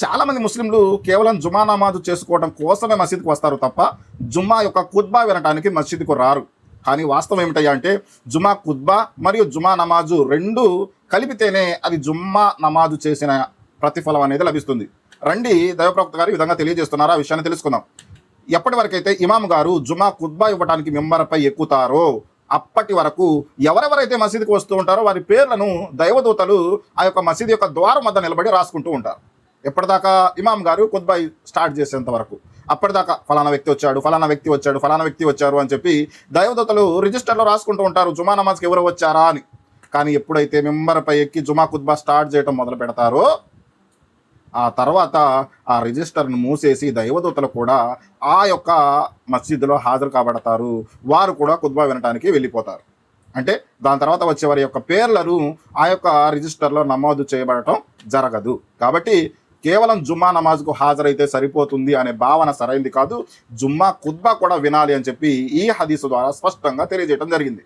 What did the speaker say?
చాలామంది ముస్లింలు కేవలం జుమా నమాజు చేసుకోవడం కోసమే మసీద్కి వస్తారు తప్ప జుమ్మా యొక్క కుద్బా వినటానికి మసీద్కు రారు. కానీ వాస్తవం ఏమిటయ్యా అంటే జుమా కుద్బా మరియు జుమా నమాజు రెండు కలిపితేనే అది జుమ్మా నమాజు చేసిన ప్రతిఫలం అనేది లభిస్తుంది. రండి దైవప్రవక్త గారు ఈ విధంగా తెలియజేస్తున్నారు? ఆ విషయాన్ని తెలుసుకుందాం. ఎప్పటి వరకైతే ఇమాం గారు జుమా కుద్బా ఇవ్వడానికి మెంబర్పై ఎక్కుతారో అప్పటి వరకు ఎవరెవరైతే మసీదుకి వస్తూ ఉంటారో వారి పేర్లను దైవదూతలు ఆ యొక్క మసీదు యొక్క ద్వారం వద్ద నిలబడి రాసుకుంటూ ఉంటారు. ఎప్పటిదాకా ఇమాం గారు ఖుద్బా స్టార్ట్ చేసేంత వరకు. అప్పటిదాకా ఫలానా వ్యక్తి వచ్చాడు ఫలానా వ్యక్తి వచ్చాడు ఫలానా వ్యక్తి వచ్చారు అని చెప్పి దైవదతలు రిజిస్టర్లో రాసుకుంటూ ఉంటారు జుమా నమాజ్కి ఎవరు వచ్చారా అని. కానీ ఎప్పుడైతే మెంబర్పై ఎక్కి జుమా కుత్బా స్టార్ట్ చేయడం మొదలు పెడతారో ఆ తర్వాత ఆ రిజిస్టర్ను మూసేసి దైవదూతలు కూడా ఆ యొక్క మసీదులో హాజరు కాబడతారు. వారు కూడా కుత్బా వినడానికి వెళ్ళిపోతారు. అంటే దాని తర్వాత వచ్చే వారి యొక్క పేర్లను ఆ యొక్క రిజిస్టర్లో నమోదు చేయబడటం జరగదు. కాబట్టి కేవలం జుమ్మా నమాజ్కు హాజరైతే సరిపోతుంది అనే భావన సరైంది కాదు. జుమ్మా ఖుద్బా కూడా వినాలి అని చెప్పి ఈ హదీసు ద్వారా స్పష్టంగా తెలియజేయడం జరిగింది.